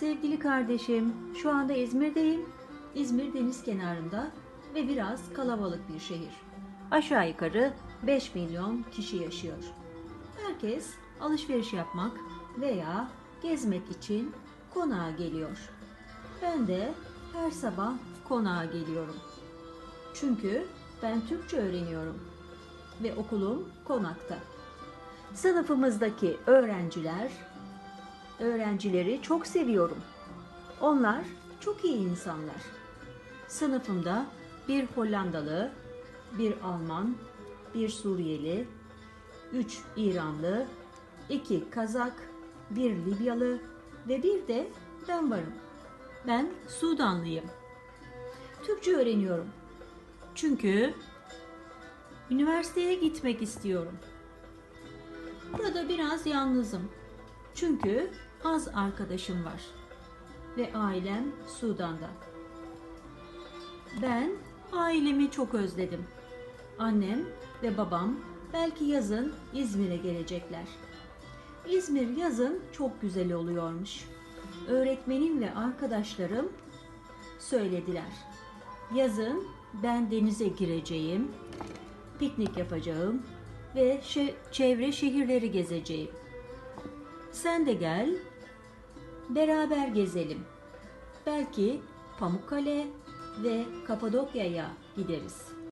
Sevgili kardeşim, şu anda İzmir'deyim. İzmir deniz kenarında ve biraz kalabalık bir şehir. Aşağı yukarı 5 milyon kişi yaşıyor. Herkes alışveriş yapmak veya gezmek için konağa geliyor. Ben de her sabah konağa geliyorum. Çünkü ben Türkçe öğreniyorum ve okulum konakta. Sınıfımızdaki öğrenciler öğrencileri çok seviyorum. Onlar çok iyi insanlar. Sınıfımda bir Hollandalı, bir Alman, bir Suriyeli, üç İranlı, iki Kazak, bir Libyalı ve bir de ben varım. Ben Sudanlıyım. Türkçe öğreniyorum. Çünkü üniversiteye gitmek istiyorum. Burada biraz yalnızım. Çünkü az arkadaşım var ve ailem Sudan'da. Ben ailemi çok özledim. Annem ve babam belki yazın İzmir'e gelecekler. İzmir yazın çok güzel oluyormuş. Öğretmenim ve arkadaşlarım söylediler. Yazın ben denize gireceğim, piknik yapacağım ve çevre şehirleri gezeceğim. Sen de gel, beraber gezelim. Belki Pamukkale ve Kapadokya'ya gideriz.